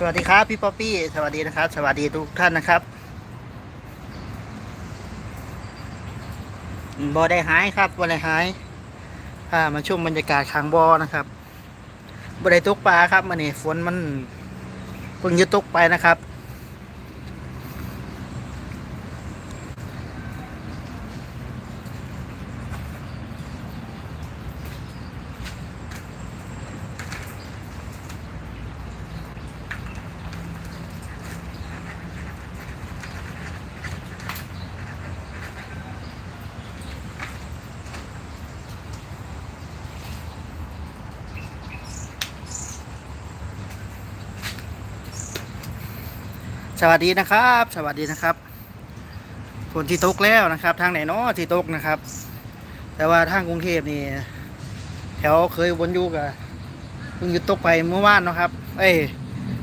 สวัสดีครับพี่ป๊อปปี้สวัสดีนะครับ สวัสดีทุกท่านนะครับบอได้หายครับบอได้หายพามาชมบรรยากาศค้างบอนะครับบอได้ตกปลาครับมันนี่ฝนมันเพิ่งจะตกไปนะครับ สวัสดีนะครับ สวัสดีนะครับฝนที่ตกแล้วนะครับ ทางไหนเนาะที่ตกนะครับ แต่ว่าทางกรุงเทพนี่แถวเคยวนอยู่กับเพิ่งหยุดตกไปเมื่อวานนะครับ เอ้ย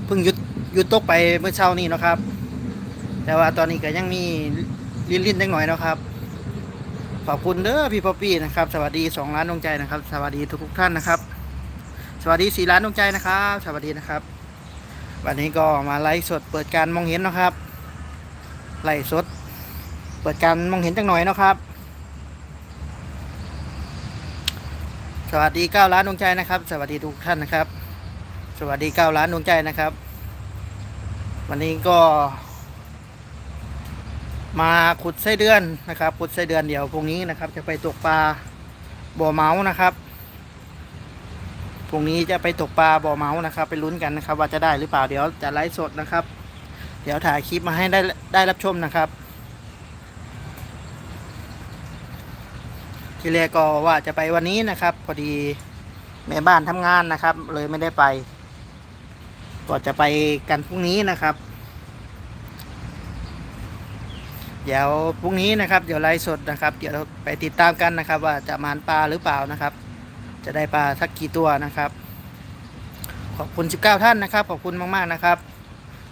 เพิ่งหยุดหยุดตกไปเมื่อเช้านี้นะครับ แต่ว่าตอนนี้ก็ยังมีลิ้นลิ้นๆจังหน่อยนะครับ ขอบคุณเด้อพี่ป๊อปปี้นะครับ สวัสดีสองล้านดวงใจนะครับ สวัสดีทุกทุกท่านนะครับ สวัสดีสี่ล้านดวงใจนะครับ สวัสดีนะครับ วันนี้ก็มาไลฟ์สดเปิดการมองเห็นนะครับไลฟ์สด เปิดการมองเห็นจังหน่อยนะครับ สวัสดีเก้าล้านดวงใจนะครับ สวัสดีทุกท่านนะครับ สวัสดีเก้าล้านดวงใจนะครับ วันนี้ก็ มาขุดไส้เดือนนะครับขุดไส้เดือนเดี๋ยวพรุ่งนี้นะครับ จะไปตกปลาบ่อเมาส์นะครับ รุ่งนี้จะไปตกปลาบ่อเมานะครับ ไปลุ้นกันนะครับ ว่าจะได้หรือเปล่าเดี๋ยวจะไลฟ์สดนะครับ เดี๋ยวถ่ายคลิปมาให้ได้ได้รับชมนะครับ ที่แรกก็ว่าจะไปวันนี้นะครับ พอดีแม่บ้านทำงานนะครับ เลยไม่ได้ไป ก็จะไปกันพรุ่งนี้นะครับ เดี๋ยวพรุ่งนี้นะครับ เดี๋ยวไลฟ์สดนะครับ เดี๋ยวไปติดตามกันนะครับ ว่าจะมานปลาหรือเปล่านะครับ จะได้ปลาสักกี่ตัวนะครับ ขอบคุณ 19 ท่านนะครับ ขอบคุณมากๆนะครับ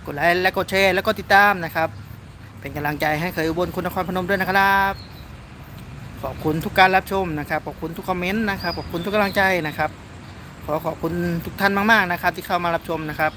กดไลค์และกดแชร์แล้วก็ติดตามนะครับ เป็นกำลังใจให้เคยอุบลคุณนครพนมด้วยนะครับ ขอบคุณทุกการรับชมนะครับ ขอบคุณทุกคอมเมนต์นะครับ ขอบคุณทุกกำลังใจนะครับ ขอขอบคุณทุกท่านมากๆนะครับ ที่เข้ามารับชมนะครับ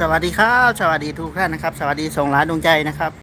สวัสดีครับ สวัสดีทุกท่านนะครับ สวัสดีสองล้านดวงใจนะครับ